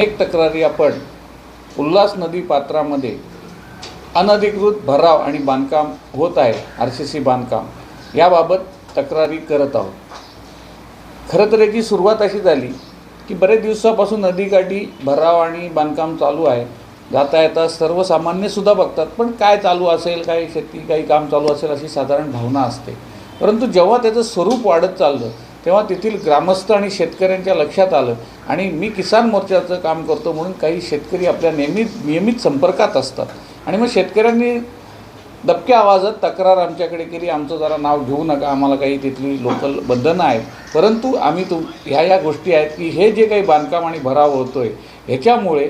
अनेक तक्रारी आपण उल्हास नदी पात्रामध्ये अनधिकृत भराव आणि बांधकाम होत आहे आर सी सी बांधकाम याबाबत तक्रारी करत आहोत. खरं तर याची सुरुवात अशी झाली की बरेच दिवसापासून नदीकाठी भराव आणि बांधकाम चालू आहे. जाता येता सर्वसामान्यसुद्धा बघतात पण काय चालू असेल काही शेती काही काम चालू असेल अशी साधारण भावना असते. परंतु जेव्हा त्याचं स्वरूप वाढत चाललं तेव्हा तेथील ग्रामस्थ आणि शेतकऱ्यांच्या लक्षात आलं. आणि मी किसान मोर्चाचं काम करतो म्हणून काही शेतकरी आपल्या नेहमीत नियमित संपर्कात असतात. आणि मग शेतकऱ्यांनी दबक्या आवाजात तक्रार आमच्याकडे केली. आमचं जरा नाव घेऊ नका आम्हाला काही तिथली लोकल बंधनं आहेत परंतु आम्ही तुम ह्या ह्या गोष्टी आहेत की हे जे काही बांधकाम आणि भराव होतो आहे ह्याच्यामुळे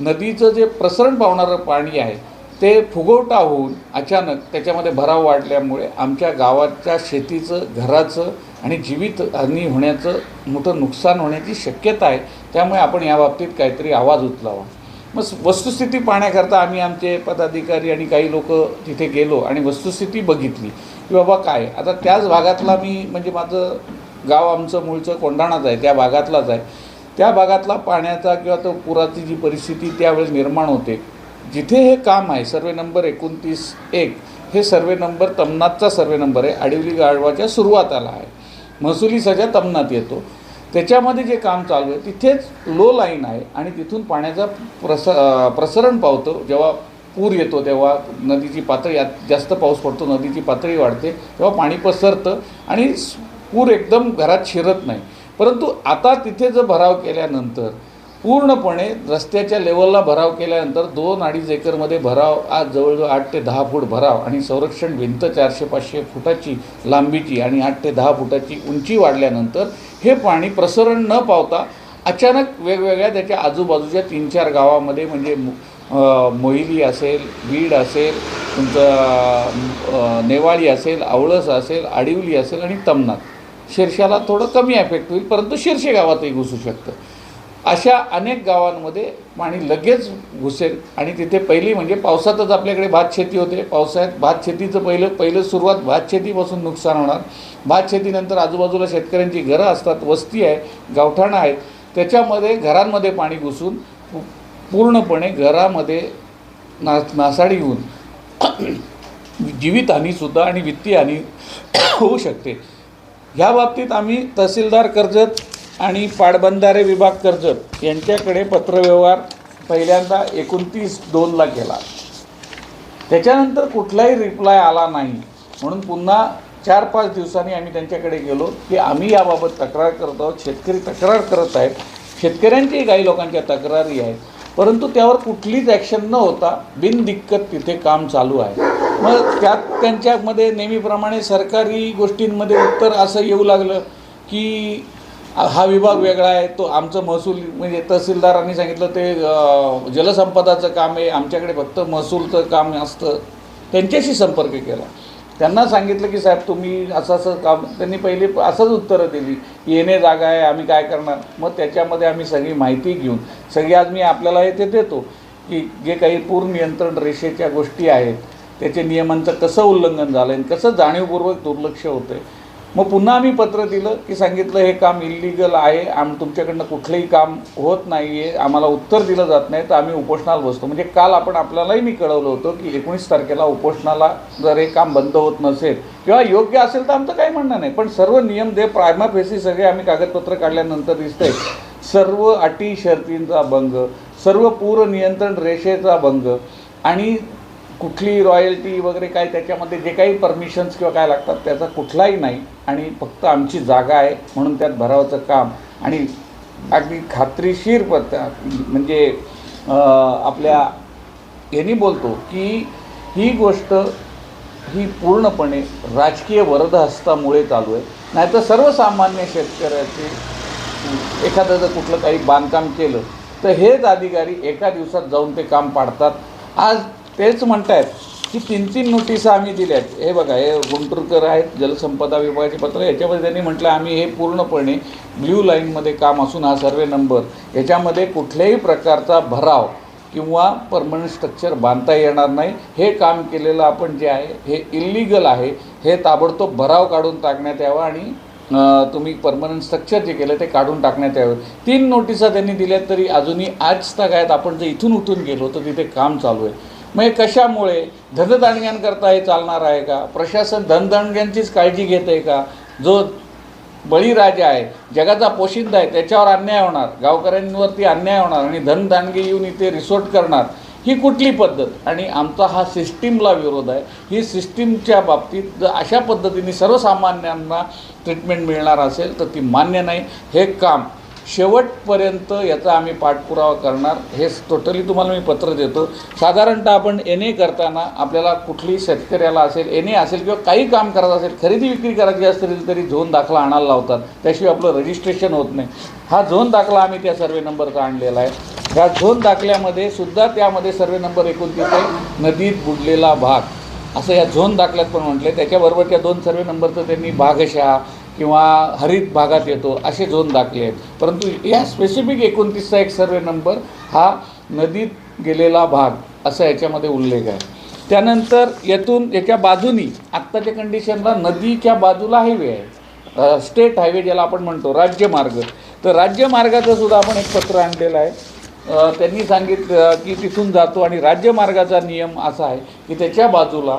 नदीचं जे प्रसरण पावणारं पाणी आहे ते फुगवटा होऊन अचानक त्याच्यामध्ये भराव वाढल्यामुळे आमच्या गावाच्या शेतीचं घराचं आणि जीवितहानी होण्याचं मोठं नुकसान होण्याची शक्यता आहे. त्यामुळे आपण याबाबतीत काहीतरी आवाज उचलावा. मग वस्तुस्थिती पाहण्याकरता आम्ही आमचे पदाधिकारी आणि काही लोक तिथे गेलो आणि वस्तुस्थिती बघितली. की बाबा काय? आता त्याच भागातला मी म्हणजे माझं गाव आमचं मूळचं कोंढाणाच आहे त्या भागातलाच आहे. त्या भागातला पाण्याचा किंवा तो पुराची जी परिस्थिती त्यावेळेस निर्माण होते. जिथे हे काम आहे सर्वे नंबर एकोणतीस एक हे सर्वे नंबर तमनाथचा सर्वे नंबर आहे. आडिवली गाढवाच्या सुरुवाताला आहे. महसुली सजा तमनात येतो. त्याच्यामध्ये जे काम चालू आहे तिथेच लो लाईन आहे आणि तिथून पाण्याचा प्रस प्रसरण पावतो. जेव्हा पूर येतो तेव्हा नदीची पातळी आत- जास्त पाऊस पडतो नदीची पातळी वाढते. तेव्हा पाणी पसरतं आणि पूर एकदम घरात शिरत नाही. परंतु आता तिथे जर भराव केल्यानंतर पूर्णपणे रस्त्याच्या लेवलला भराव केल्यानंतर दोन अडीच एकरमध्ये भराव आज जवळजवळ आठ ते दहा फूट भराव आणि संरक्षण भिंत चारशे पाचशे फुटाची लांबीची आणि आठ ते दहा फुटाची उंची वाढल्यानंतर हे पाणी प्रसरण न पावता अचानक वेगवेगळ्या त्याच्या आजूबाजूच्या तीन चार गावामध्ये म्हणजे मोहिली असेल बीड असेल तुमचं नेवाळी असेल आवळस असेल आडिवली असेल आणि तमनाथ. शिरशाला थोडं कमी अफेक्ट होईल परंतु शिरशे गावातही घुसू शकतं. अशा अनेक गावांमध्ये पाणी लगेच घुसेल. आणि तिथे पहिली म्हणजे पावसातच आपल्याकडे भात शेती होते. पावसाळ्यात भात शेतीचं पहिलं पहिलं सुरुवात भात शेतीपासून नुकसान होणार. भात शेतीनंतर आजूबाजूला शेतकऱ्यांची घरं असतात वस्ती आहे गावठाणं आहेत. त्याच्यामध्ये घरांमध्ये पाणी घुसून पूर्णपणे घरामध्ये ना नासाडी होऊन जीवितहानीसुद्धा आणि वित्तीय हानी होऊ शकते. ह्या बाबतीत आम्ही तहसीलदार कर्जत आणि पाटबंधारे विभाग कर्जत यांच्याकडे पत्रव्यवहार पहिल्यांदा एकोणतीस दोनला केला. त्याच्यानंतर कुठलाही रिप्लाय आला नाही. म्हणून पुन्हा चार पाच दिवसांनी आम्ही त्यांच्याकडे गेलो की आम्ही याबाबत तक्रार करत आहोत. शेतकरी तक्रार करत आहेत. शेतकऱ्यांच्याही काही लोकांच्या तक्रारी आहेत. परंतु त्यावर कुठलीच ॲक्शन न होता बिनदिक्कत तिथे काम चालू आहे. मग त्यात त्यांच्यामध्ये नेहमीप्रमाणे सरकारी गोष्टींमध्ये उत्तर असं येऊ लागलं की हा विभाग वेगळा आहे. तो आमचं महसूल म्हणजे तहसीलदारांनी सांगितलं ते जलसंपदाचं काम आहे. आमच्याकडे फक्त महसूलचं काम असतं. त्यांच्याशी संपर्क केला. त्यांना सांगितलं की साहेब तुम्ही असं असं काम त्यांनी पहिले असंच उत्तरं दिली. की येणे जागा आहे आम्ही काय करणार? मग त्याच्यामध्ये आम्ही सगळी माहिती घेऊन सगळी आज मी आपल्याला हे ते देतो की जे काही पूर नियंत्रण रेषेच्या गोष्टी आहेत त्याचे नियमांचं कसं उल्लंघन झालं आणि कसं जाणीवपूर्वक दुर्लक्ष होतं आहे मग पुन्हा आम्ही पत्र दिलं की सांगितलं हे काम इलिगल आहे. आम तुमच्याकडनं कुठलंही काम होत नाही आहे आम्हाला उत्तर दिलं जात नाही. तर आम्ही उपोषणाला बसतो. म्हणजे काल आपण आपल्यालाही मी कळवलं होतं की एकोणीस तारखेला उपोषणाला जर हे काम बंद होत नसेल किंवा योग्य असेल तर आमचं काही म्हणणं नाही. पण सर्व नियम दे प्रायमा फेसी सगळे आम्ही कागदपत्र काढल्यानंतर दिसतंय. सर्व अटी शर्तींचा भंग सर्व पूर नियंत्रण रेषेचा भंग आणि कुठली रॉयल्टी वगैरे काय त्याच्यामध्ये जे काही परमिशन्स किंवा काय लागतात त्याचा कुठलाही नाही. आणि फक्त आमची जागा आहे म्हणून त्यात भरावाचं काम. आणि अगदी खात्रीशीर पत म्हणजे आपल्या यांनी बोलतो की ही गोष्ट ही पूर्णपणे राजकीय वरदहस्तामुळे चालू आहे. नाहीतर सर्वसामान्य शेतकऱ्याचे एखादं जर कुठलं काही बांधकाम केलं तर हेच अधिकारी एका दिवसात जाऊन ते काम पाडतात. आज तेच म्हणतायत की तीन तीन नोटिसा आम्ही दिल्या आहेत हे बघा हे गुंटूरकर आहेत जलसंपदा विभागाचे पत्र याच्यामध्ये त्यांनी म्हटलं आम्ही हे पूर्णपणे ब्ल्यू लाईनमध्ये काम असून हा सर्वे नंबर याच्यामध्ये कुठल्याही प्रकारचा भराव किंवा परमनंट स्ट्रक्चर बांधता येणार नाही. हे काम केलेलं आपण जे आहे हे इल्लिगल आहे. हे ताबडतोब भराव काढून टाकण्यात यावं आणि तुम्ही परमनंट स्ट्रक्चर जे केलं ते काढून टाकण्यात यावं. तीन नोटिसा त्यांनी दिल्या तरी अजूनही आज तगायत आपण जर इथून उठून गेलो तर तिथे काम चालू आहे. मग कशामुळे? धनदांडग्यांकरता हे चालणार आहे का? प्रशासन धनदांडग्यांचीच काळजी घेत आहे का? जो बळीराजा आहे जगाचा पोशिंदा आहे त्याच्यावर अन्याय होणार. गावकऱ्यांवरती अन्याय होणार आणि धनदानगे येऊन इथे रिसोर्ट करणार. ही कुठली पद्धत? आणि आमचा हा सिस्टीमला विरोध आहे. ही सिस्टीमच्या बाबतीत जर अशा पद्धतीने सर्वसामान्यांना ट्रीटमेंट मिळणार असेल तर ती मान्य नाही. हे काम शेवटपर्यंत याचा आम्ही पाठपुरावा करणार. हे टोटली तुम्हाला मी पत्र देतो. साधारणतः आपण एन ए करताना आपल्याला कुठली शेतकऱ्याला असेल एन ए असेल किंवा काही काम करायचं असेल खरेदी विक्री करायची असेल तरी झोन दाखला आणायला लावतात. त्याशिवाय आपलं रजिस्ट्रेशन होत नाही. हा झोन दाखला आम्ही त्या सर्वे नंबरचा आणलेला आहे. ह्या झोन दाखल्यामध्ये सुद्धा त्यामध्ये सर्वे नंबर एकोणतीस आहे नदीत बुडलेला भाग. असं या झोन दाखल्यात पण म्हटलं त्याच्याबरोबर त्या दोन सर्वे नंबरचं त्यांनी भागशहा किंवा हरित भागात येतो असे झोन दाखले आहेत. परंतु या स्पेसिफिक एकोणतीसचा एक सर्वे नंबर हा नदीत गेलेला भाग असा याच्यामध्ये उल्लेख आहे. त्यानंतर येथून याच्या बाजूनी आत्ताच्या कंडिशनला नदीच्या बाजूला हायवे आहे. स्टेट हायवे ज्याला आपण म्हणतो राज्यमार्ग तर राज्यमार्गाचं सुद्धा आपण एक पत्र आणलेलं आहे. त्यांनी सांगितलं की तिथून जातो आणि राज्यमार्गाचा नियम असा आहे की त्याच्या बाजूला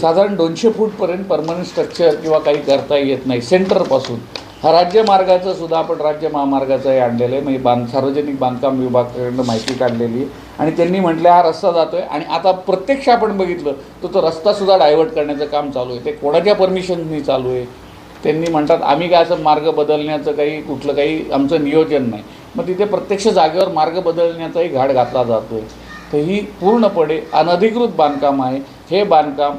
साधारण दोनशे फूटपर्यंत परमनंट स्ट्रक्चर किंवा काही करता येत नाही. सेंटरपासून हा राज्यमार्गाचं सुद्धा आपण राज्य महामार्गाचं हे आणलेलं आहे. म्हणजे बांध सार्वजनिक बांधकाम विभागाकडनं माहिती काढलेली आहे. आणि त्यांनी म्हटलं हा रस्ता जातो आहे आणि आता प्रत्यक्ष आपण बघितलं तर तो रस्तासुद्धा डायव्हर्ट करण्याचं काम चालू आहे. ते कोणाच्या परमिशननी चालू आहे? त्यांनी म्हणतात आम्ही काय असं मार्ग बदलण्याचं काही कुठलं काही आमचं नियोजन नाही. मग तिथे प्रत्यक्ष जागेवर मार्ग बदलण्याचाही घाट घातला जातो आहे तर ही पूर्णपणे अनधिकृत बांधकाम आहे. हे बांधकाम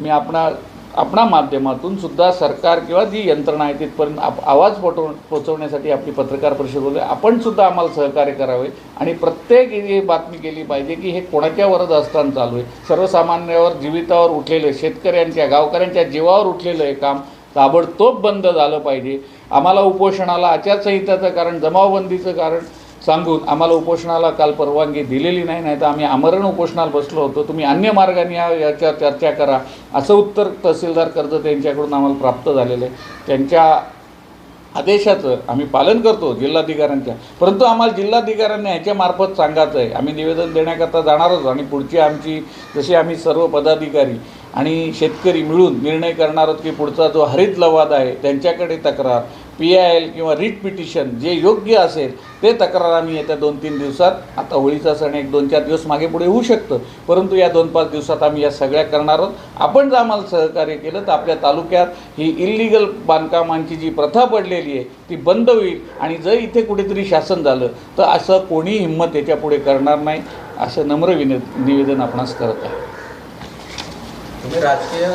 मी आपणा आपणा माध्यमातून सुद्धा सरकार किंवा जी यंत्रणा आहे तिथपर्यंत आप आवाज पोटव पोचवण्यासाठी आपली पत्रकार परिषद होते आपण सुद्धा आम्हाला सहकार्य करावे. आणि प्रत्येक ही बातमी केली पाहिजे की हे कोणाच्यावरच असताना चालू आहे. सर्वसामान्यावर जीवितावर उठलेलं शेतकऱ्यांच्या गावकऱ्यांच्या जीवावर उठलेलं हे काम ताबडतोब बंद झालं पाहिजे. आम्हाला उपोषणाला आचारसंहिताचं कारण जमावबंदीचं कारण सांगून आम्हाला उपोषणाला काल परवानगी दिलेली नाही नाही तर आम्ही आमरण उपोषणाला बसलो होतो. तुम्ही अन्य मार्गाने या याच्या चर्चा करा. असं उत्तर तहसीलदार कर्जत यांच्याकडून आम्हाला प्राप्त झालेलं आहे. त्यांच्या आदेशाचं आम्ही पालन करतो जिल्हाधिकाऱ्यांच्या. परंतु आम्हाला जिल्हाधिकाऱ्यांनी ह्याच्यामार्फत सांगायचं आहे. आम्ही निवेदन देण्याकरता जाणारच आणि पुढची आमची जशी आम्ही सर्व पदाधिकारी आणि शेतकरी मिळून निर्णय करणार आहोत की पुढचा जो हरित लवाद आहे त्यांच्याकडे तक्रार पी आय एल किंवा रिट पिटिशन जे योग्य असेल ते तक्रार आम्ही येत्या दोन तीन दिवसात आता होळीचा सण एक दोन चार दिवस मागे पुढे होऊ शकतं. परंतु या दोन पाच दिवसात आम्ही या सगळ्या करणार आहोत. आपण जर आम्हाला सहकार्य केलं तर आपल्या तालुक्यात ही इल्लिगल बांधकामांची जी प्रथा पडलेली आहे ती बंद होईल. आणि जर इथे कुठेतरी शासन झालं तर असं कोणी हिंमत याच्यापुढे करणार नाही असं नम्र विन निवेदन आपणास करत आहे. तुम्ही राजकीय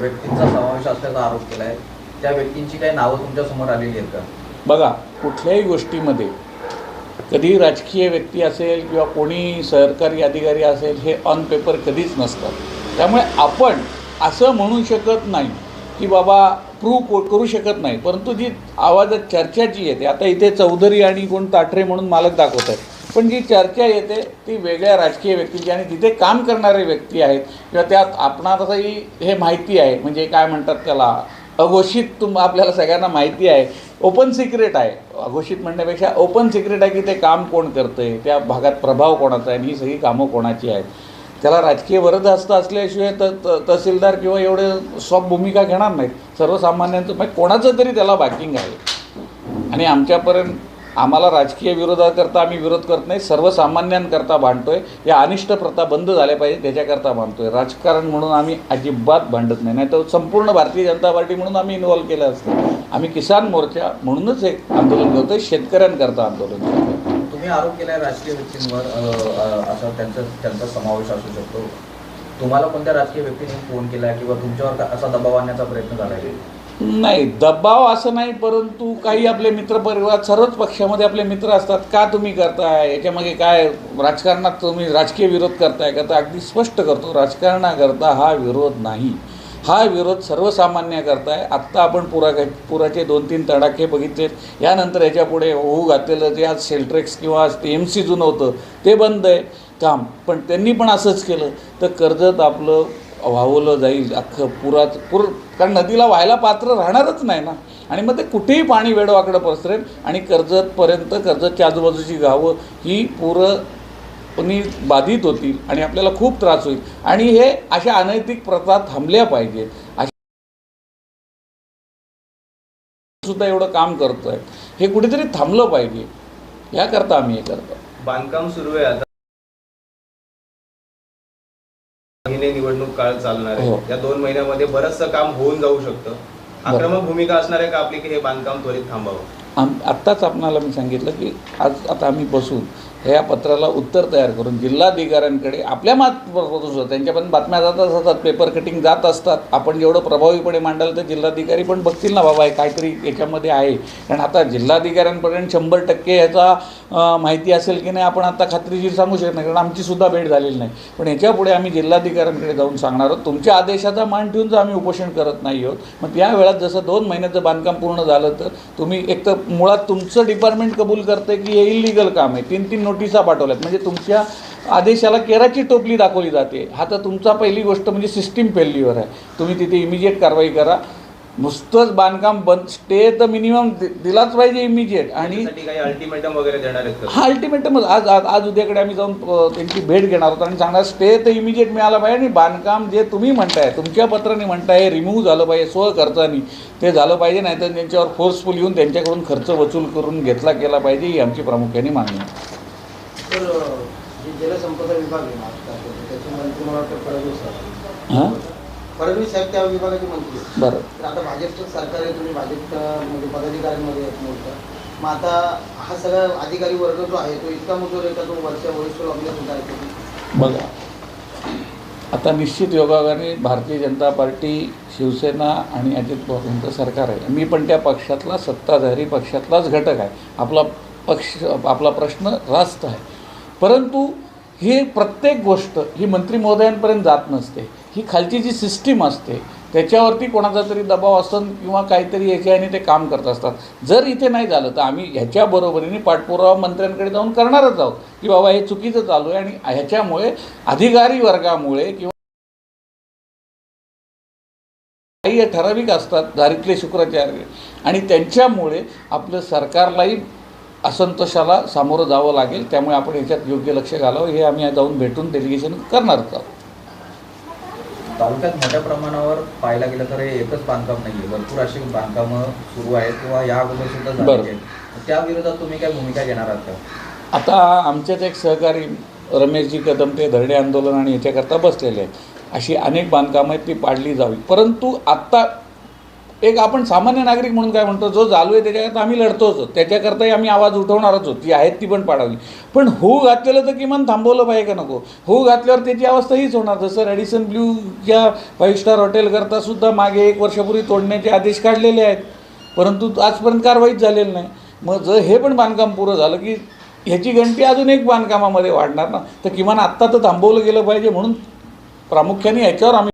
व्यक्तींचा समावेश असल्याचा आरोप केला आहे त्या व्यक्तींची काही नावं तुमच्यासमोर आलेली आहेत का? बघा कुठल्याही गोष्टीमध्ये कधी राजकीय व्यक्ती असेल किंवा कोणी सरकारी अधिकारी असेल हे ऑन पेपर कधीच नसतात त्यामुळे आपण असं म्हणू शकत नाही की बाबा प्रूव्ह करू शकत नाही. परंतु जी आवाजात चर्चा जी येते आता इथे चौधरी आणि कोण ताठरे म्हणून मालक दाखवत आहेत पण जी चर्चा येते ती वेगळ्या राजकीय व्यक्तीची आणि तिथे काम करणारे व्यक्ती आहेत किंवा त्यात आपणालाही हे माहिती आहे म्हणजे काय म्हणतात त्याला अघोषित तुम आपल्याला सगळ्यांना माहिती आहे. ओपन सिक्रेट आहे. अघोषित म्हणण्यापेक्षा ओपन सिक्रेट आहे की ते काम कोण करतं आहे त्या भागात प्रभाव कोणाचा आहे? आणि ही सगळी कामं कोणाची आहेत? त्याला राजकीय वरदहस्त असल्याशिवाय त त तहसीलदार किंवा एवढे सॉफ्ट भूमिका घेणार नाहीत. सर्वसामान्यांचं म्हणजे कोणाचं तरी त्याला बॅकिंग आहे. आणि आमच्यापर्यंत आम्हाला राजकीय विरोधाकरता आम्ही विरोध करत नाही सर्वसामान्यांकरता भांडतोय. या अनिष्ट प्रथा बंद झाल्या पाहिजे त्याच्याकरता भांडतोय. राजकारण म्हणून आम्ही अजिबात भांडत नाही. नाही तर संपूर्ण भारतीय जनता पार्टी म्हणून आम्ही इन्व्हॉल्व केलं असतं. आम्ही किसान मोर्चा म्हणूनच एक आंदोलन करतोय शेतकऱ्यांकरता आंदोलन करतोय. तुम्ही आरोप केलाय राजकीय व्यक्तींवर असा त्यांचा त्यांचा समावेश असू शकतो. तुम्हाला कोणत्या राजकीय व्यक्तीने फोन केला किंवा तुमच्यावर असा दबाव आणण्याचा प्रयत्न आहे? नाही दबाव असं नाही परंतु काही आपले मित्रपरिवार सर्वच पक्षामध्ये आपले मित्र असतात. का तुम्ही करताय? याच्यामागे काय राजकारणात तुम्ही राजकीय विरोध करताय का? तर अगदी स्पष्ट करतो राजकारणाकरता हा विरोध नाही. हा विरोध सर्वसामान्य करताय. आत्ता आपण पुरा पुराचे दोन तीन तडाखे बघितलेत यानंतर याच्यापुढे होऊ घातलेलं जे आज सेल्ट्रेक्स किंवा एम सी जुनं होतं ते बंद आहे. काम. पण त्यांनी पण असंच केलं. तर कर्जत आपलं वाहवलं जाईल अख्खं पुरात पूर कारण नदीला व्हायला पात्र राहणारच नाही ना. आणि मग ते कुठेही पाणी वेडवाकडं पसरेल आणि कर्जतपर्यंत कर्जतच्या आजूबाजूची गावं ही पूर्ण बाधित होतील आणि आपल्याला खूप त्रास होईल. आणि हे अशा अनैतिक प्रथा थांबल्या पाहिजेत अशा सुद्धा एवढं काम करतोय. हे कुठेतरी थांबलं पाहिजे. याकरता आम्ही हे करतो बांधकाम सुरू आहे आता. महिने निवडणूक काळ चालणार हो. आहे या दोन महिन्यामध्ये बरंचसं काम होऊन जाऊ शकतं. आक्रमक भूमिका असणार आहे का आपली की हे बांधकाम त्वरित थांबावं? आम आत्ताच आपणाला मी सांगितलं की आज आता आम्ही बसून ह्या पत्राला उत्तर तयार करून जिल्हाधिकाऱ्यांकडे आपल्या मात सुद्धा पण बातम्या जातच असतात पेपर कटिंग जात असतात. आपण जेवढं प्रभावीपणे मांडाल तर जिल्हाधिकारी पण बघतील ना बाबा हे काहीतरी याच्यामध्ये आहे. कारण आता जिल्हाधिकाऱ्यांपर्यंत शंभर टक्के ह्याचा माहिती असेल की नाही आपण आता खात्रीशीर सांगू शकत नाही. कारण आमचीसुद्धा भेट झालेली नाही. पण याच्यापुढे आम्ही जिल्हाधिकाऱ्यांकडे जाऊन सांगणार आहोत. तुमच्या आदेशाचा मान ठेवून जर आम्ही उपोषण करत नाही आहोत मग त्या वेळात जसं दोन महिन्याचं बांधकाम पूर्ण झालं तर तुम्ही एक तर मुळात तुमचं डिपार्टमेंट कबूल करते की हे इलिगल काम आहे. तीन तीन नोटिसा पाठवल्यात. म्हणजे तुमच्या आदेशाला केराची टोपली दाखवली जाते. हा तर तुमचा पहिली गोष्ट म्हणजे सिस्टीम फेल्युअर आहे. तुम्ही तिथे इमिजिएट कारवाई करा. नुसतंच बांधकाम बंद स्टे तर मिनिमम दिलाच पाहिजे इमिजिएट आणि अल्टिमेटम वगैरे देणार हा अल्टिमेटमच आज आज आज उद्याकडे आम्ही जाऊन त्यांची भेट घेणार आहोत आणि सांगणार स्टे तर इमिजिएट मिळाला पाहिजे आणि बांधकाम जे तुम्ही म्हणताय तुमच्या पत्राने म्हणताय रिमूव्ह झालं पाहिजे स्वखर्चानी ते झालं पाहिजे नाही तर त्यांच्यावर फोर्सफुल येऊन त्यांच्याकडून खर्च वसूल करून घेतला गेला पाहिजे ही आमची प्रामुख्याने मागणी आहे. तर जे जलसंपदा विभाग आहे महाराष्ट्रात त्याचे मंत्री मला वाटतं फडणवीस आहेत. हां? फडणवीस साहेब त्या विभागाचे मंत्री आहेत. बरं. तर आता भाजपचं सरकार आहे तुम्ही भाजपच्या म्हणजे पदाधिकाऱ्यांमध्ये आहेत मोठं. मग आता हा सगळा अधिकारी वर्ग जो आहे तो इतका मजूर आहे का तो वरच्या वरिष्ठ लॉबला सुद्धा? बघा. आता निश्चित योगाने भारतीय जनता पार्टी शिवसेना आणि अजित पवारांचं सरकार आहे. मी पण त्या पक्षातला सत्ताधारी पक्षातलाच घटक आहे. आपला पक्ष आपला प्रश्न रास्त आहे. परंतु ही प्रत्येक गोष्ट ही मंत्री महोदयांपर्यंत जात नसते. ही खालची जी सिस्टीम असते त्याच्यावरती कोणाचा तरी दबाव असून किंवा काहीतरी याच्याने ते काम करत असतात. जर इथे नाही झालं तर आम्ही ह्याच्या बरोबरीने पाठपुरावा मंत्र्यांकडे जाऊन करणारच आहोत. की बाबा हे चुकीचं चालू आहे आणि ह्याच्यामुळे अधिकारी वर्गामुळे किंवा काही ठराविक असतात दारितले शुक्राचार्य. आणि त्यांच्यामुळे आपलं सरकारलाही असंतोषाला सामोरं जावं लागेल त्यामुळे आपण याच्यात योग्य लक्ष घालावं. हे आम्ही जाऊन भेटून डेलिगेशन करणारच आहोत. तालुक्यात मोठ्या प्रमाणावर पाहायला गेलं तर हे एकच बांधकाम नाहीये. भरपूर अशी बांधकामं सुरू आहेत किंवा या अगोदर सुद्धा. आहेत. त्या विरोधात तुम्ही काय भूमिका घेणार आहात का? आता आमचेच एक सहकारी रमेशजी कदम ते धरणे आंदोलन आणि याच्याकरता बसलेले आहेत. अशी अनेक बांधकामं आहेत ती पाडली जावी परंतु आत्ता एक आपण सामान्य नागरिक म्हणून काय म्हणतो जो चालू आहे त्याच्याकरता आम्ही लढतोच आहोत. त्याच्याकरताही आम्ही आवाज उठवणारच आहोत. जी आहेत ती पण पाडावी. पण हू घातलेलं तर किमान थांबवलं पाहिजे का नको? हू घातल्यावर त्याची अवस्था हीच होणार. जसं रॅडिसन ब्ल्यूच्या फाईव्ह स्टार हॉटेलकरता सुद्धा मागे एक वर्षापूर्वी तोडण्याचे आदेश काढलेले आहेत. परंतु आजपर्यंत कारवाईच झालेली नाही. मग जर हे पण बांधकाम पुरं झालं की ह्याची घंटी अजून एक बांधकामामध्ये वाढणार ना? तर किमान आत्ता तर थांबवलं गेलं पाहिजे म्हणून प्रामुख्याने याच्यावर आम्ही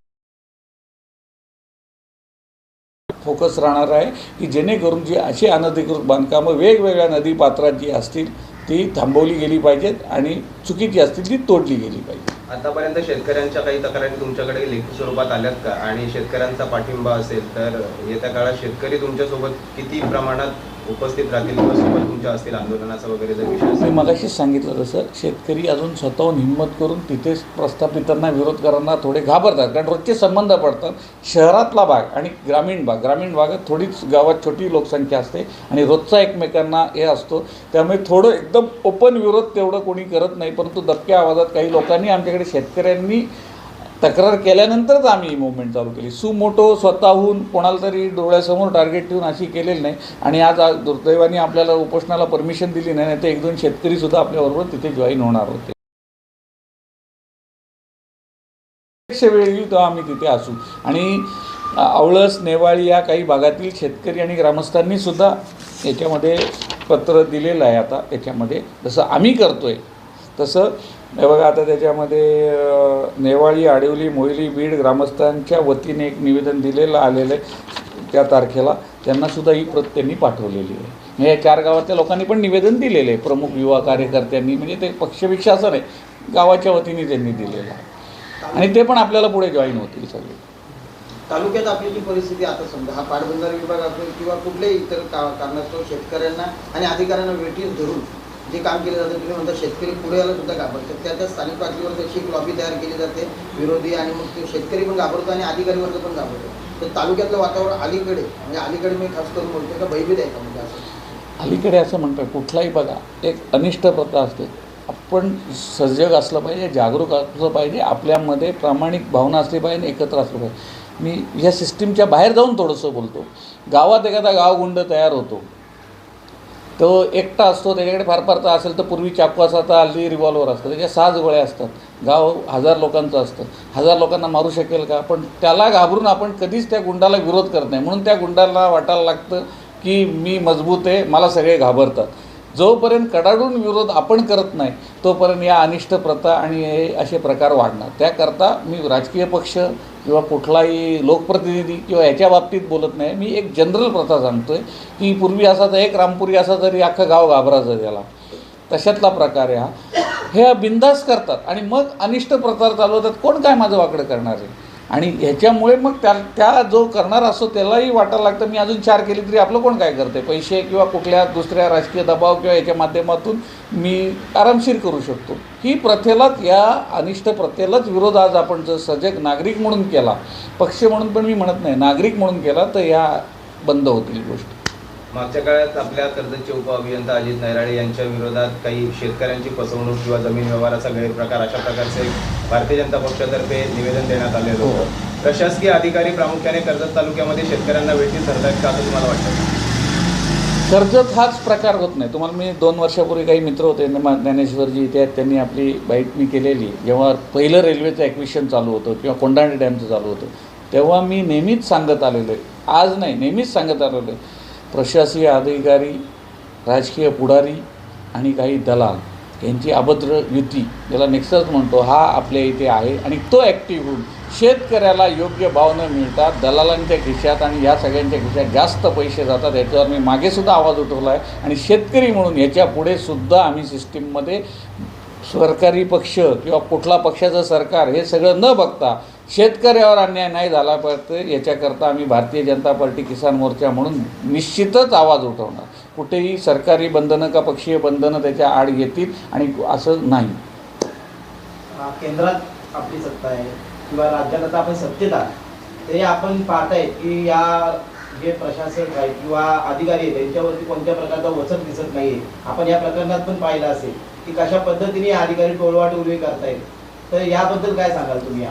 फोकस राहणार आहे की जेणेकरून जी अशी अनधिकृत बांधकामं वेगवेगळ्या नदीपात्रात जी असतील ती थांबवली गेली पाहिजेत आणि चुकीची असतील ती तोडली गेली पाहिजे आतापर्यंत शेतकऱ्यांच्या काही तक्रारी तुमच्याकडे लेखी स्वरूपात आल्यात का? आणि शेतकऱ्यांचा पाठिंबा असेल तर येत्या काळात शेतकरी तुमच्यासोबत किती प्रमाणात उपस्थित राहतील किंवा सोबत तुमच्या असतील आंदोलनाचा वगैरे जर विषय मी असेल मगाशीच सांगितलं तसं शेतकरी अजून स्वतःहून हिंमत करून तिथेच प्रस्थापितांना विरोध करताना थोडे घाबरतात. कारण रोजचे संबंध पडतात. शहरातला भाग आणि ग्रामीण भाग ग्रामीण भागात थोडीच गावात छोटी लोकसंख्या असते आणि रोजचा एकमेकांना हे असतो. त्यामुळे थोडं एकदम ओपन विरोध तेवढं कोणी करत नाही परंतु दबक्या आवाजात काही लोकांनी आमच्याकडे शेतकऱ्यांनी तक्रार केल्यानंतरच आम्ही ही मुवमेंट चालू केली. सुमोटो स्वतःहून कोणाला तरी डोळ्यासमोर टार्गेट ठेवून अशी केलेली नाही. आणि आज आज दुर्दैवाने आपल्याला उपोषणाला परमिशन दिली नाही नाही तर एक दोन शेतकरीसुद्धा आपल्याबरोबर तिथे जॉईन होणार होते. वेळ येईल तेव्हा आम्ही तिथे असू. आणि आवळस नेवाळी या काही भागातील शेतकरी आणि ग्रामस्थांनी सुद्धा याच्यामध्ये पत्र दिलेलं आहे आता. त्याच्यामध्ये जसं आम्ही करतोय तसं हे बघा आता त्याच्यामध्ये नेवाळी आडिवली मोहिली बीड ग्रामस्थांच्या वतीने एक निवेदन दिलेलं आलेलं आहे त्या तारखेला. त्यांनासुद्धा ही प्रत त्यांनी पाठवलेली आहे. म्हणजे या चार गावातल्या लोकांनी पण निवेदन दिलेलं आहे. प्रमुख युवा कार्यकर्त्यांनी म्हणजे ते पक्षपेक्षा असं नाही गावाच्या वतीने त्यांनी दिलेलं आहे. आणि ते पण आपल्याला पुढे जॉईन होतील सगळे. तालुक्यात आपली जी परिस्थिती आता समजा हा पाटबंधारे विभाग असेल किंवा कुठल्याही इतर का कारणास्तव शेतकऱ्यांना आणि अधिकाऱ्यांना वेटीस धरून जे काम केलं जातं तुम्ही म्हणता शेतकरी पुढे यायला सुद्धा घाबरतात त्या त्या स्थानिक पातळीवर त्याची एक लॉबी तयार केली जाते विरोधी आणि मग शेतकरी पण घाबरतो आणि अधिकारी वर्ग पण घाबरतो. तर तालुक्यातलं वातावरण अलीकडे म्हणजे अलीकडे मी खास करून बोलतो का भयभीत आहे का म्हणजे असं? अलीकडे असं म्हणतात कुठलाही बघा एक अनिष्ट प्रथा असते. आपण सजग असलं पाहिजे जागरूक असलं पाहिजे आपल्यामध्ये प्रामाणिक भावना असली पाहिजे आणि एकत्र असलं पाहिजे. मी या सिस्टीमच्या बाहेर जाऊन थोडंसं बोलतो. गावात एखादा गावगुंड तयार होतो. तो एकटा असतो त्याच्याकडे फार फार तर असेल तर पूर्वी चाकू असायचा हल्ली रिव्हॉल्वर असतं. त्याच्या सहाच गोळ्या असतात. गाव हजार लोकांचं असतं. हजार लोकांना मारू शकेल का? पण त्याला घाबरून आपण कधीच त्या गुंडाला विरोध करत नाही. म्हणून त्या गुंडाला वाटायला लागतं की मी मजबूत आहे मला सगळे घाबरतात. जोपर्यंत कडाडून विरोध आपण करत नाही तोपर्यंत या अनिष्ट प्रथा आणि हे असे प्रकार वाढणार. त्याकरता मी राजकीय पक्ष किंवा कुठलाही लोकप्रतिनिधी किंवा याच्या बाबतीत बोलत नाही. मी एक जनरल प्रथा सांगतो आहे की पूर्वी असा तर एक रामपुरी असा तरी अख्खं गाव घाबरायचं त्याला. तशातला प्रकार आहे हा. हे बिंदास करतात आणि मग अनिष्ट प्रकार चालवतात. कोण काय माझं वाकडं करणार आहे? आणि ह्याच्यामुळे मग त्या त्या जो करणार असतो त्यालाही वाटायला लागतं मी अजून चार केली तरी आपलं कोण काय करते पैसे किंवा कुठल्या दुसऱ्या राजकीय दबाव किंवा याच्या माध्यमातून मी आरामशीर करू शकतो. ही प्रथेलाच या अनिष्ट प्रथेलाच विरोध आज आपण जर सजग नागरिक म्हणून केला पक्ष म्हणून पण मी म्हणत नाही नागरिक म्हणून केला तर या बंद होतील गोष्टी. मागच्या काळात आपल्या कर्जतचे उपअभियंता अजित नैराळे यांच्या विरोधात काही शेतकऱ्यांची फसवणूक किंवा जमीन व्यवहाराचा गैरप्रकार अशा प्रकारचे भारतीय जनता पक्षातर्फे निवेदन देण्यात आलेलं हो. होतं प्रशासकीय अधिकारी प्रामुख्याने कर्जत तालुक्यामध्ये शेतकऱ्यांना वेठी धरतात का असं तुम्हाला वाटतं. कर्जत हाच प्रकार होत नाही. तुम्हाला मी दोन वर्षापूर्वी काही मित्र होते ज्ञानेश्वरजी इथे आहेत त्यांनी आपली बाईट मी केलेली. जेव्हा पहिलं रेल्वेचं ॲक्विशन चालू होतं किंवा कोंडाणे डॅमचं चालू होतं तेव्हा मी नेहमीच सांगत आलेलो आहे आज नाही नेहमीच सांगत आलेलो आहे प्रशासकीय अधिकारी राजकीय पुढारी आणि काही दलाल यांची अभद्र युती ज्याला नेक्सस म्हणतो हा आपल्या इथे आहे आणि तो ॲक्टिव्ह होऊन शेतकऱ्याला योग्य भाव न मिळता दलालांच्या खिशात आणि या सगळ्यांच्या खिशात जास्त पैसे जातात याच्यावर मी मागेसुद्धा आवाज उठवला आहे आणि शेतकरी म्हणून याच्यापुढे सुद्धा आम्ही सिस्टीममध्ये सरकारी पक्ष किंवा कुठला पक्षाचं सरकार हे सगळं न बघता शेतकऱ्यावर अन्याय नाही झाला पाहिजे याच्याकरता आम्ही भारतीय जनता पार्टी किसान मोर्चा म्हणून निश्चितच आवाज उठवणार. कुठेही सरकारी बंधनं का पक्षीय बंधनं त्याच्या आड घेतील आणि असं नाही. केंद्रात आपली सत्ता आहे किंवा राज्यात आता आपण सत्तेत आहात तरी आपण पाहताय की या जे प्रशासक आहेत किंवा अधिकारी आहेत त्यांच्यावरती कोणत्या प्रकारचा वचक दिसत नाही आपण या प्रकरणात पण पाहिलं असेल. की कशा पद्धतीने अधिकारी टोळवाट उभे करता येईल? तर याबद्दल काय सांगाल तुम्ही या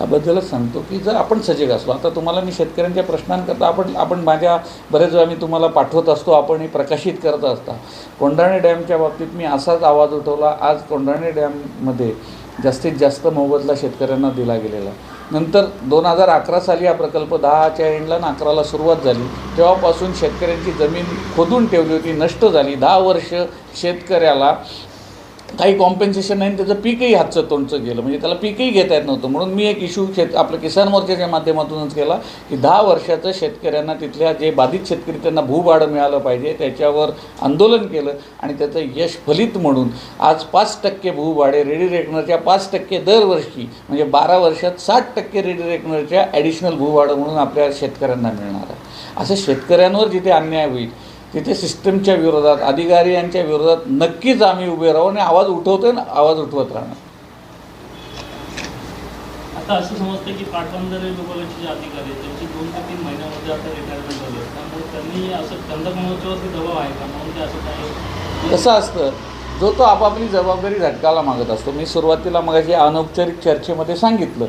याबद्दलच सांगतो की जर आपण सजग असलो आता तुम्हाला मी शेतकऱ्यांच्या प्रश्नांकरता आपण आपण माझ्या बरेच वेळा मी तुम्हाला पाठवत असतो आपण हे प्रकाशित करत असता. कोंढाणे डॅमच्या बाबतीत मी असाच आवाज उठवला आज कोंढाणे डॅममध्ये जास्तीत जास्त मोबदला शेतकऱ्यांना दिला गेलेला नंतर दोन हजार अकरा साली हा प्रकल्प दहाच्या एंडला आणि अकराला सुरुवात झाली. तेव्हापासून शेतकऱ्यांची जमीन खोदून ठेवली होती नष्ट झाली. दहा वर्ष शेतकऱ्याला काही कॉम्पेन्सेशन नाही आणि त्याचं पीकही हातचं तोंडचं गेलं. म्हणजे त्याला पीकही घेता येत नव्हतं. म्हणून मी एक इशू शेत आपलं किसान मोर्चाच्या माध्यमातूनच केला की दहा वर्षाचं शेतकऱ्यांना तिथल्या जे बाधित शेतकरी त्यांना भूभाडं मिळालं पाहिजे त्याच्यावर आंदोलन केलं आणि त्याचं यश फलित म्हणून आज पाच टक्के भूभाडे रेडी रेकनरच्या पाच टक्के दरवर्षी म्हणजे बारा वर्षात साठ टक्के रेडी रेकनरच्या ॲडिशनल भूभाडं म्हणून आपल्या शेतकऱ्यांना मिळणार आहे. असं शेतकऱ्यांवर जिथे अन्याय होईल तिथे सिस्टमच्या विरोधात अधिकारी यांच्या विरोधात नक्कीच आम्ही उभे राहू आणि आवाज उठवतोय आणि आवाज उठवत राहणार. आता असं समजतं की पाटबंधारे विभागाचे जे अधिकारी आहेत त्यांची दोन ते तीन महिन्यामध्ये आता रिटायरमेंट झाली त्यामुळे त्यांनी असं कंदक महोत्सवावरती दबाव आहे का? म्हणून ते असं काही कसं असतं. जो तो आपापली जबाबदारी झटकायला मागत असतो. मी सुरुवातीला मग अनौपचारिक चर्चेमध्ये सांगितलं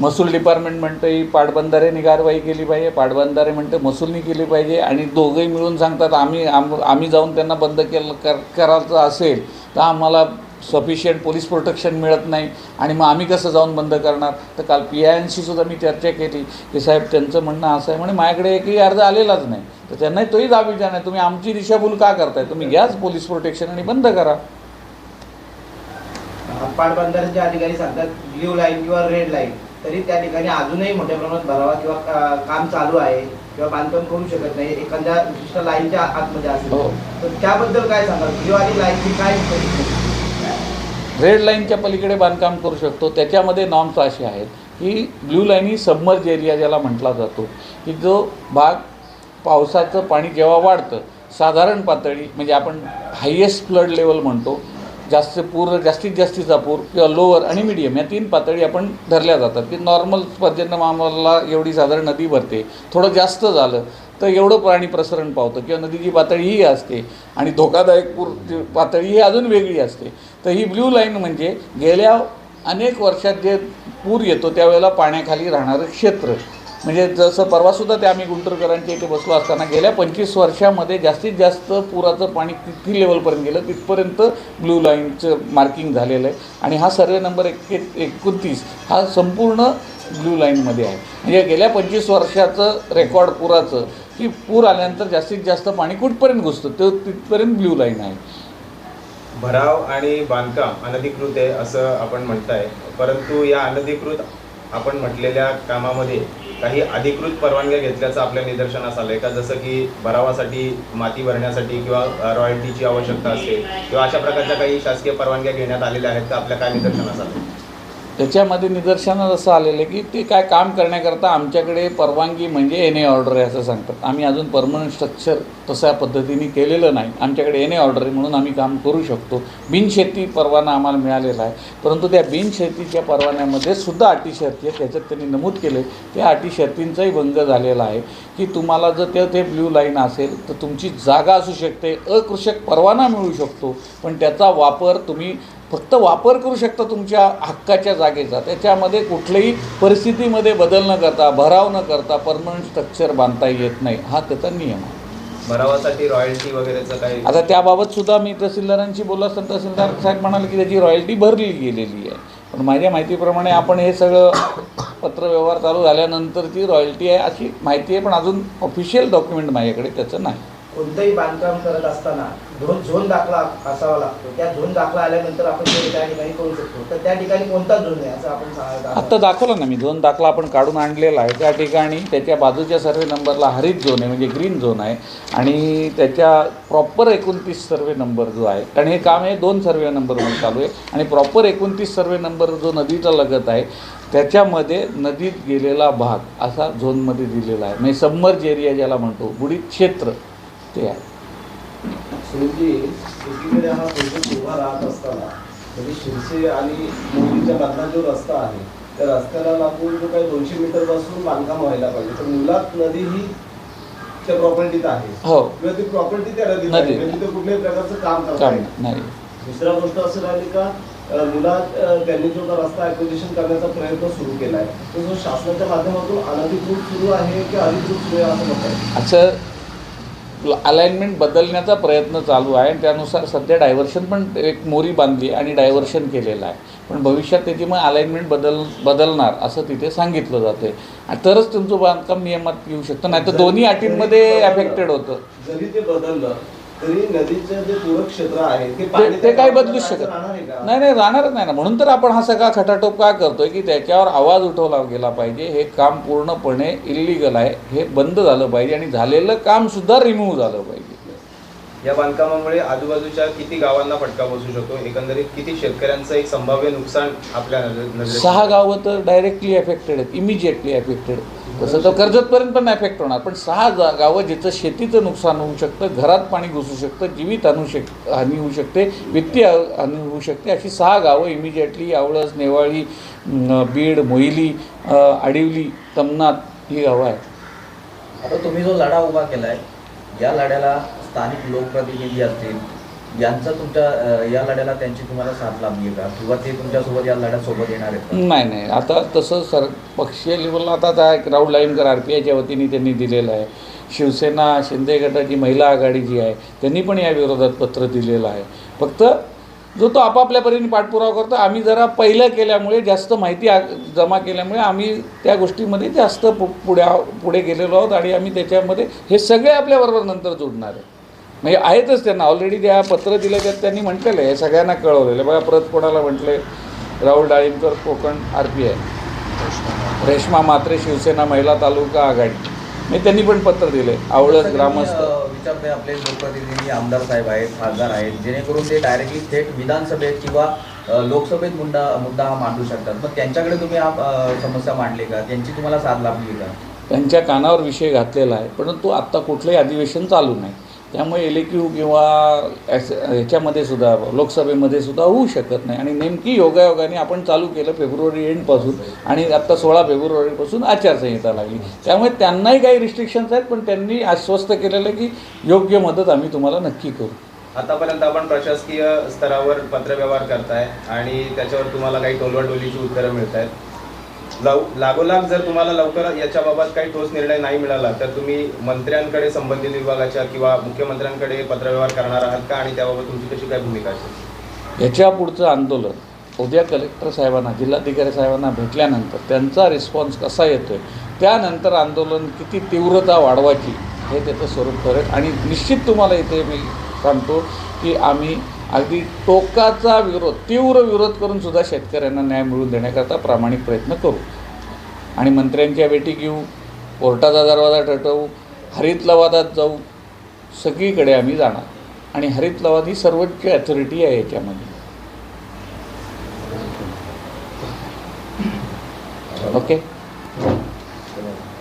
महसूल डिपार्टमेंट म्हणतं ही कारवाई केली पाहिजे पाटबंधारे म्हणतं महसूलनी केली पाहिजे आणि दोघंही मिळून सांगतात आम्ही आम आम्ही जाऊन त्यांना बंद केलं कर करायचं असेल तर आम्हाला सफिशियंट पोलीस प्रोटेक्शन मिळत नाही आणि मग आम्ही कसं जाऊन बंद करणार? तर काल पी आय एनशी सुद्धा मी चर्चा केली की साहेब त्यांचं म्हणणं असं आहे म्हणे माझ्याकडे एकही अर्ज आलेलाच नाही तर त्यांनाही तोही दाबी विचार नाही तुम्ही आमची दिशाभूल का करताय? तुम्ही घ्याच पोलीस प्रोटेक्शन आणि बंद करा. पाटबंधाऱ्याचे अधिकारी सांगतात ब्ल्यू लाईन किंवा रेड लाईन तरी त्या ठिकाणी अजूनही मोठ्या प्रमाणात भरावा किंवा काम चालू आहे किंवा बांधकाम करू शकत नाही एखाद्या विशिष्ट लाईनच्या आतमध्ये असेल हो. तर त्याबद्दल काय सांगाल ब्ल्यू आणि लाईनची काय? रेड लाईनच्या पलीकडे बांधकाम करू शकतो त्याच्यामध्ये नॉर्म्स असे आहेत की ब्ल्यू लाईन ही सबमर्ज एरिया ज्याला म्हटला जातो की जो भाग पावसाचं पाणी जेव्हा वाढतं साधारण पातळी म्हणजे आपण हायेस्ट फ्लड लेवल म्हणतो जास्त पूर जास्तीत जास्तीचा पूर किंवा लोअर आणि मिडियम या तीन पातळी आपण धरल्या जातात. की नॉर्मल पर्जन्यमानाला एवढी साधारण नदी भरते थोडं जास्त झालं तर एवढं पाणी प्रसरण पावतं किंवा नदीची पातळी ही असते आणि धोकादायक पूर जी पातळी ही अजून वेगळी असते. तर ही ब्ल्यू लाईन म्हणजे गेल्या अनेक वर्षात जे पूर येतो त्यावेळेला पाण्याखाली राहणारं क्षेत्र. म्हणजे जसं परवासुद्धा ते आम्ही गुंटूरकरांच्या इथे बसलो असताना गेल्या पंचवीस वर्षामध्ये जास्तीत जास्त पुराचं पाणी किती लेवलपर्यंत गेलं तिथपर्यंत ब्लू लाईनचं मार्किंग झालेलं आहे. आणि हा सर्वे नंबर एक एकोणतीस हा संपूर्ण ब्लू लाईनमध्ये आहे. म्हणजे गेल्या पंचवीस वर्षाचं रेकॉर्ड पुराचं की पूर आल्यानंतर जास्तीत जास्त पाणी कुठपर्यंत घुसतं ते तिथपर्यंत ब्ल्यू लाईन आहे. भराव आणि बांधकाम अनधिकृत आहे असं आपण म्हणताय. परंतु या अनधिकृत आपण म्हटलेल्या कामामध्ये काही अधिकृत परवानग्या घेतल्याचं आपल्या निदर्शनास आलंय का? जसं की भरावासाठी माती भरण्यासाठी किंवा रॉयल्टीची आवश्यकता असेल किंवा अशा प्रकारच्या काही शासकीय परवानग्या घेण्यात आलेल्या आहेत का? आपल्या काय निदर्शनास आलं त्याच्यामध्ये निदर्शनात असं आलेलं आहे की ते काय काम करण्याकरता आमच्याकडे परवानगी म्हणजे एन ए ऑर्डर आहे असं सांगतात. आम्ही अजून परमनंट स्ट्रक्चर तशा पद्धतीने केलेलं नाही. आमच्याकडे एन ए ऑर्डर आहे म्हणून आम्ही काम करू शकतो. बिनशेती परवाना आम्हाला मिळालेला आहे. परंतु त्या बिनशेतीच्या परवान्यामध्ये सुद्धा अटी शर्ती आहे त्याच्यात त्यांनी नमूद केले त्या अटी शर्तींचाही भंग झालेला आहे की तुम्हाला जर ते ते ब्ल्यू लाईन असेल तर तुमची जागा असू शकते. अकृषक परवाना मिळू शकतो. पण त्याचा वापर तुम्ही फक्त वापर करू शकता तुमच्या हक्काच्या जागेचा. त्याच्यामध्ये कुठल्याही परिस्थितीमध्ये बदल न करता भराव न करता परमनंट स्ट्रक्चर बांधता येत नाही. हा त्याचा नियम आहे. भरावासाठी रॉयल्टी वगैरेचं काही आता त्याबाबत सुद्धा मी तहसीलदारांशी बोललो असताना तहसीलदार साहेब म्हणाले की त्याची रॉयल्टी भरली गेलेली आहे. पण माझ्या माहितीप्रमाणे आपण हे सगळं पत्रव्यवहार चालू झाल्यानंतरची रॉयल्टी आहे अशी माहिती आहे पण अजून ऑफिशियल डॉक्युमेंट माझ्याकडे त्याचं नाही. कोणतंही बांधकाम करत असताना दोन झोन दाखला असावा लागतो. त्या झोन दाखला आल्यानंतर आपण ते त्या ठिकाणी करू शकतो. तर त्या ठिकाणी कोणता झोन आहे असं आपण आत्ता दाखवलं ना मी झोन दाखला आपण काढून आणलेला आहे. त्या ठिकाणी त्याच्या बाजूच्या सर्वे नंबरला हरित झोन आहे म्हणजे ग्रीन झोन आहे. आणि त्याच्या प्रॉपर एकोणतीस सर्वे नंबर जो आहे कारण हे काम हे दोन सर्वे नंबरवर चालू आहे. आणि प्रॉपर एकोणतीस सर्वे नंबर जो नदीचा लगत आहे त्याच्यामध्ये नदीत गेलेला भाग असा झोनमध्ये दिलेला आहे. म्हणजे सबमर्ज एरिया ज्याला म्हणतो बुडीत क्षेत्र. ते आहे सुनीलजी एकीकडे हा प्रोजेक्ट उभा राहत असताना म्हणजे शिरसे आणि मोदीच्या मधला जो रस्ता आहे त्या रस्त्याला लागून जो काही दोनशे मीटरपासून बांधकाम व्हायला पाहिजे. तर मुलात नदी ही त्या प्रॉपर्टीत आहे. हो. किंवा ती प्रॉपर्टी त्या नदीत. आहे. म्हणजे तिथे कुठल्याही प्रकारचं काम करता काम येत नाही. दुसरा गोष्ट असं राहिली का मुलात त्यांनी जो रस्ता ऍक्विजिशन करण्याचा प्रयत्न सुरू केलाय तो जो शासनाच्या माध्यमातून अनधिकृत सुरू आहे की अधिकृत सुरू आहे असं म्हणतात असं अलाइनमेंट बदलण्याचा प्रयत्न चालू आहे. आणि त्यानुसार सध्या डायव्हर्शन पण एक मोरी बांधली आणि डायव्हर्शन केलेलं आहे. पण भविष्यात त्याची मग अलाइनमेंट बदल बदलणार असं तिथे सांगितलं जाते आणि तरच तुमचं बांधकाम नियमात येऊ शकतं. नाही तर दोन्ही अटींमध्ये अफेक्टेड होतं. जरी ते बदललं तरी नदीचं जे पूरक क्षेत्र आहे ते ते पाणी ते काही बदलूच शकत? नाही नाही राहणारच नाही ना. म्हणून तर आपण हा सगळा खटाटोप का करतोय की त्याच्यावर आवाज उठवला गेला पाहिजे हे काम पूर्णपणे इलिगल आहे हे बंद झालं पाहिजे आणि झालेलं काम सुद्धा रिमूव्ह झालं पाहिजे. या बांधकामामुळे आजूबाजूच्या किती गावांना फटका बसू शकतो? एकंदरीत किती शेतकऱ्यांचं एक संभाव्य नुकसान आपल्या नजरेत सहा गावं तर डायरेक्टली अफेक्टेड आहेत इमिजिएटली अफेक्टेड तसं तर कर्जतपर्यंत पण अफेक्ट होणार. पण सहा जा गावं जिथं शेतीचं नुकसान होऊ शकतं घरात पाणी घुसू शकतं जीवित आणू शक हानी होऊ शकते वित्तीय हानी होऊ शकते अशी सहा गावं इमिजिएटली आवळस नेवाळी बीड मोहिली आडिवली तमनाथ ही गावं आहेत. आता तुम्ही जो लढा उभा केला आहे या लढ्याला स्थानिक लोकप्रतिनिधी असतील यांचा तुमच्या या लढ्याला त्यांची तुम्हाला साथ लाभली आहे का? किंवा ते तुमच्यासोबत या लढ्यासोबत येणार आहेत नाही नाही. आता तसं सर पक्षीय लेवलला आता त्या एक राहुल लाईमकर आर पी आयच्या वतीने त्यांनी दिलेलं आहे. शिवसेना शिंदे गटाची महिला आघाडी जी आहे त्यांनी पण या विरोधात पत्र दिलेलं आहे. फक्त जो तो आपापल्या परीने पाठपुरावा करतो आम्ही जरा पहिलं केल्यामुळे जास्त माहिती जमा केल्यामुळे आम्ही त्या गोष्टीमध्ये जास्त पु पुढे पुढे गेलेलो आहोत आणि आम्ही त्याच्यामध्ये हे सगळे आपल्याबरोबर नंतर जोडणार आहे. म्हणजे आहेतच त्यांना. ऑलरेडी ज्या पत्र दिलं त्यात त्यांनी म्हटलेलं आहे. हे सगळ्यांना कळवलेलं आहे. बघा परत कोणाला म्हटले Rahul Dalimbkar Konkan R P I Reshma Matre Shiv Sena महिला तालुका आघाडी. मी त्यांनी पण पत्र दिले आवळस ग्रामस्थ. विचारताय आपले लोकप्रतिनिधी आमदार साहेब आहेत खासदार आहेत जेणेकरून ते डायरेक्टली थेट विधानसभेत किंवा लोकसभेत मुद्दा मुद्दा हा मांडू शकतात. मग त्यांच्याकडे तुम्ही हा समस्या मांडली का? त्यांची तुम्हाला साथ लाभली का? त्यांच्या कानावर विषय घातलेला आहे. परंतु आत्ता कुठलंही अधिवेशन चालू नाही. त्यामुळे एलेक्यू किंवा ह्याच्यामध्ये सुद्धा लोकसभेमध्ये सुद्धा होऊ शकत नाही. आणि नेमकी योगायोगाने आपण चालू केलं फेब्रुवारी एंडपासून आणि आत्ता सोळा फेब्रुवारीपासून आचारसंहिता लागली. त्यामुळे त्यांनाही काही रिस्ट्रिक्शन्स आहेत पण त्यांनी आश्वस्त केलेलं आहे की योग्य मदत आम्ही तुम्हाला नक्की करू. आतापर्यंत आपण प्रशासकीय स्तरावर पत्रव्यवहार करताय आणि त्याच्यावर तुम्हाला काही टोलवाटोलीची उत्तरं मिळत आहेत लव लागोलाग जर तुम्हाला लवकर याच्याबाबत काही ठोस निर्णय नाही मिळाला तर तुम्ही मंत्र्यांकडे संबंधित विभागाच्या किंवा मुख्यमंत्र्यांकडे पत्रव्यवहार करणार आहात का? आणि त्याबाबत तुमची कशी काय भूमिका असेल? याच्या पुढचं आंदोलन उद्या कलेक्टर साहेबांना जिल्हाधिकारी साहेबांना भेटल्यानंतर त्यांचा रिस्पॉन्स कसा येतो आहे त्यानंतर आंदोलन किती तीव्रता वाढवायची हे त्याचं स्वरूप ठरेल. आणि निश्चित तुम्हाला इथे मी सांगतो की आम्ही अगदी टोकाचा विरोध तीव्र विरोध करून सुद्धा शेतकऱ्यांना न्याय मिळवून देण्याकरता प्रामाणिक प्रयत्न करू. आणि मंत्र्यांच्या भेटी घेऊ कोर्टाचा दरवाजा ठटवू हरित लवादात जाऊ सगळीकडे आम्ही जाणार. आणि हरित लवाद ही सर्वोच्च ॲथॉरिटी आहे याच्यामध्ये. ओके.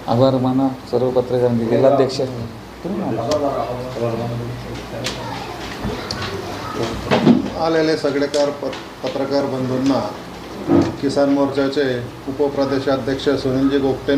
आभार माना सर्व पत्रकारांचे जिल्हाध्यक्ष. तुम्ही आलेले सगळेकार पत पत्रकार बंधूंना किसान मोर्चाचे उपप्रदेशाध्यक्ष सुनीलजी गोपटे